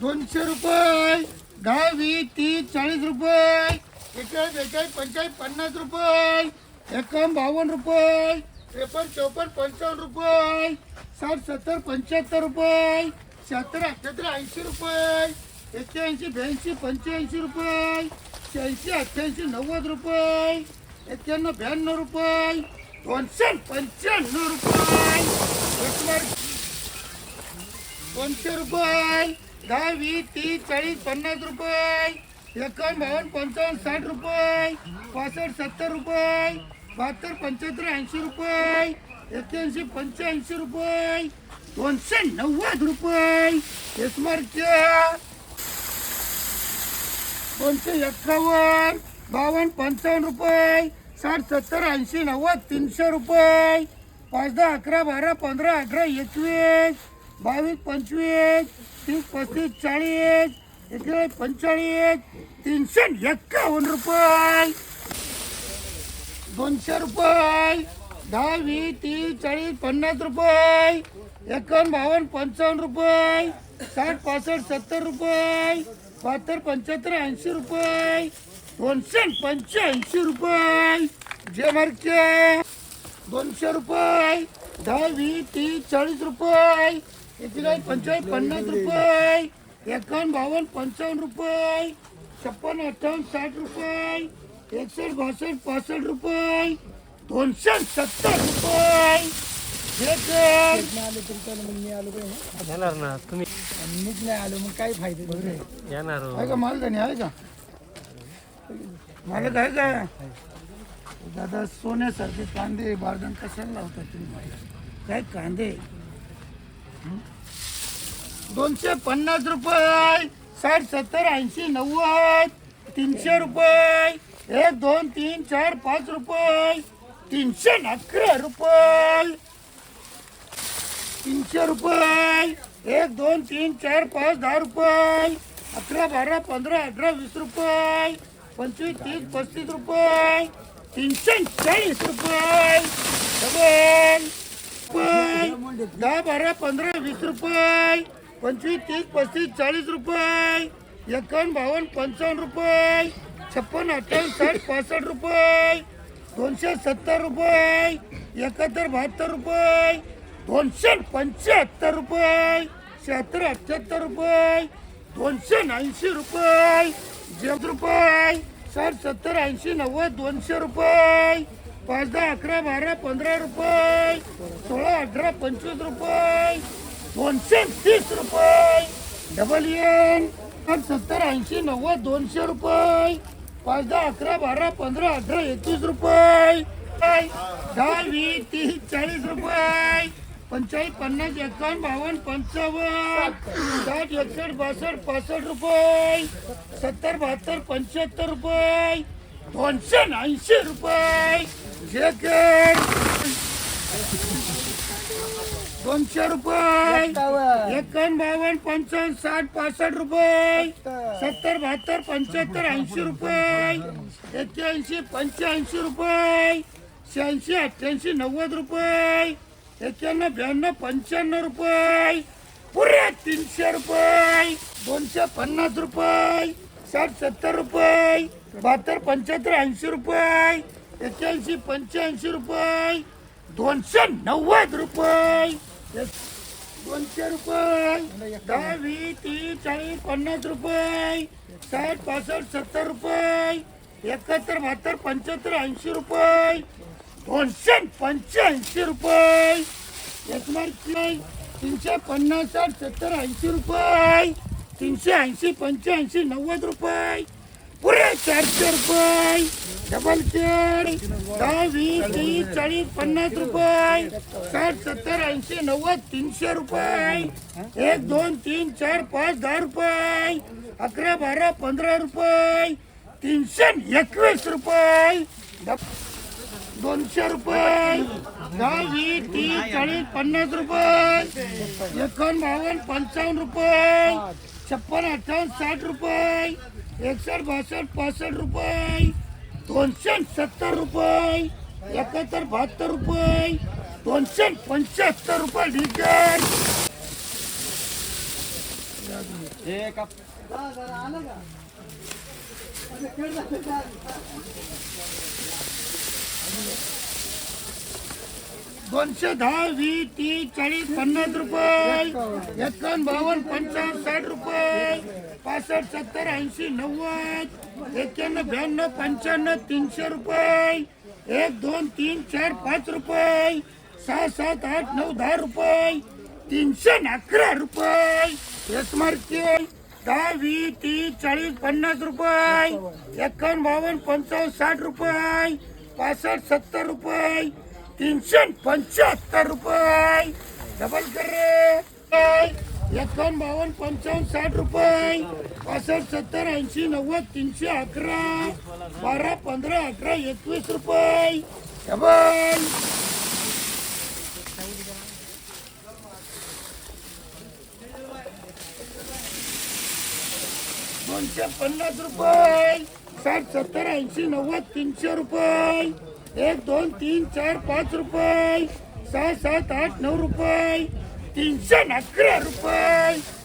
दोनशे रुपये दहा वीस तीस चाळीस रुपये एकेचाळीस बेचाळीस पंचाळीस पन्नास रुपये एकावन्न बावन्न रुपये त्रेपन्न चौपन्न पंचावन्न रुपये साठ सत्तर पंच्याहत्तर रुपये शहात्तर अठ्ठ्याहत्तर ऐंशी रुपये एक्क्याऐंशी ब्याऐंशी पंच्याऐंशी रुपये शहाऐंशी अठ्ठ्याऐंशी नव्वद रुपये एक्क्याण्णव ब्याण्णव रुपये दोनशे पंच्याण्णव रुपये. दोनशे रुपये. दहा वीस तीस चाळीस पन्नास रुपये. एकावन्न बावन्न पंचावन्न साठ रुपये. पासष्ट सत्तर रुपये. बहात्तर पंच्याहत्तर ऐंशी रुपये. एक्क्याऐंशी पंच्याऐंशी रुपये. दोनशे नव्वद रुपये. स्मारच्या दोनशे एक्कावन्न बावन्न पंचावन्न रुपये. साठ सत्तर ऐंशी नव्वद तीनशे रुपये. पाच दहा अकरा बारा पंधरा अठरा एकवीस बावीस पंचवीस तीस पस्तीस चाळीस एकवीस पंचेचाळीस तीनशे एक्कावन्न रुपये. दोनशे रुपये. दहा वीस तीस चाळीस पन्नास रुपये. एकावन्न बावन्न पंचावन्न रुपये. साठ पासष्ट सत्तर रुपये. बहात्तर पंच्याहत्तर ऐंशी रुपये. दोनशे पंच्याऐंशी रुपये. जे मार्के दोनशे रुपये. दहा वीस तीस चाळीस रुपये. एकेचाळीस पंचेचाळीस पन्नास रुपये. एकावन्न बावन्न पंचावन्न रुपये. छप्पन्न अठ्ठावन्न साठ रुपये. एकसष्ट बासष्ट पासष्ट रुपये. दोनशे सत्तर रुपये. हे. आलो येणार ना तुम्ही मीच नाही आलो मग काय फायदा? येणार हो. आहे का माल धनी? आहे का? मालक आहे का दादा सोन्यासारखे कांदे बारदान कशाला लावतात तुम्ही? काय कांदे? दोनशे पन्नास रुपये साठ सत्तर ऐंशी नव्वद तीनशे रुपये एक दोन तीन चार पाच रुपये तीनशे अकरा रुपये तीनशे रुपये एक दोन तीन चार पाच दहा रुपये अकरा बारा पंधरा अठरा वीस रुपये पंचवीस तीस पस्तीस रुपये. तीनशे चाळीस रुपये. डबल. रुपये दहा बारा पंधरा वीस रुपये. पंचवीस तीस पस्तीस चाळीस रुपये. एकावन्न बावन्न पंचावन्न रुपये. छप्पन अठ्ठावन्न साठ पासष्ट रुपये. दोनशे सत्तर रुपये. एकाहत्तर बहात्तर रुपये. दोनशे पंच्याहत्तर रुपये. शहात्तर अठ्ठ्याहत्तर रुपये. दोनशे ऐंशी रुपये. जेट रुपये. साठ सत्तर ऐंशी नव्वद दोनशे रुपये. पाच दहा अकरा बारा पंधरा रुपये. सोळा अठरा पंचवीस रुपये. दोनशे तीस रुपये. डबल एन साठ सत्तर ऐंशी नव्वद दोनशे रुपये. पाच दहा अकरा बारा पंधरा अठरा एकवीस रुपये. दहा वीस तीस चाळीस रुपये. पंचाळीस पन्नास एकावन्न बावन्न पंचावन्न. साठ एकसष्ट बासष्ट पासष्ट रुपये. सत्तर बहात्तर पंच्याहत्तर रुपये. दोनशे ऐंशी रुपये. दोनशे रुपये. एकावन्न बावन्न पंचावन्न साठ पासष्ट रुपये. सत्तर बहात्तर पंच्याहत्तर ऐंशी रुपये. एक्क्याऐंशी पंच्याऐंशी रुपये. शहाऐंशी अठ्ठ्याऐंशी नव्वद रुपये. एक्क्याण्णव ब्याण्णव पंच्याण्णव रुपये. पुरे तीनशे रुपये. दोनशे पन्नास रुपये. साठ सत्तर रुपये. बहात्तर पंच्याहत्तर ऐंशी रुपये. एक्क्याऐंशी पंच्याऐंशी रुपये. दोनशे नव्वद रुपये. दोनशे रुपये. दहा वीस तीस चाळीस पन्नास रुपये. साठ पासष्ट सत्तर रुपये. एकाहत्तर बहात्तर पंच्याहत्तर ऐंशी रुपये. दोनशे पंच्याऐंशी रुपये. एक मार्क तीनशे पन्नास साठ सत्तर ऐंशी रुपये. तीनशे ऐंशी पंच्याऐंशी नव्वद रुपये. पुरे चारशे रुपये. डबल केड दहा वीस तीस चाळीस पन्नास रुपये. साठ सत्तर ऐंशी नव्वद तीनशे रुपये. एक दोन तीन चार पाच दहा रुपये. अकरा बारा पंधरा रुपये. तीनशे एकवीस रुपये. दोनशे रुपये. दहा वीस तीस चाळीस पन्नास रुपये. एकावन्न बावन्न पंचावन्न रुपये. छप्पन अठ्ठावन्न साठ रुपये. एकसष्ट बासष्ट पासष्ट रुपये. दोनशे सत्तर रुपये. एकाहत्तर बहात्तर रुपये. दोनशे पंच्याहत्तर रुपये लिटर दोनशे दहा वीस तीस चाळीस पन्नास रुपये. एकावन्न बावन्न पंचावन्न साठ रुपये. पासष्ट सत्तर ऐंशी नव्वद. एक्क्याण्णव ब्याण्णव पंच्याण्णव तीनशे रुपये. एक दोन तीन चार पाच रुपये. सहा सात आठ नऊ दहा रुपये. तीनशे अकरा रुपये. एस दहा वीस तीस चाळीस पन्नास रुपये. एकावन्न बावन्न पंचावन्न साठ रुपये. पासष्ट सत्तर रुपये. तीनशे पंच्याहत्तर रुपये. डबल कर. रे एकावन्न बावन्न पंचावन्न साठ रुपये. पासष्ट सत्तर ऐंशी नव्वद तीनशे अकरा. बारा पंधरा अठरा एकवीस रुपये. डबल दोनशे पन्नास रुपये. साठ सत्तर ऐंशी नव्वद तीनशे रुपये. एक दोन तीन चार पाच रुपये. सहा सात आठ नऊ रुपये. तीनशे आणि अकरा रुपये.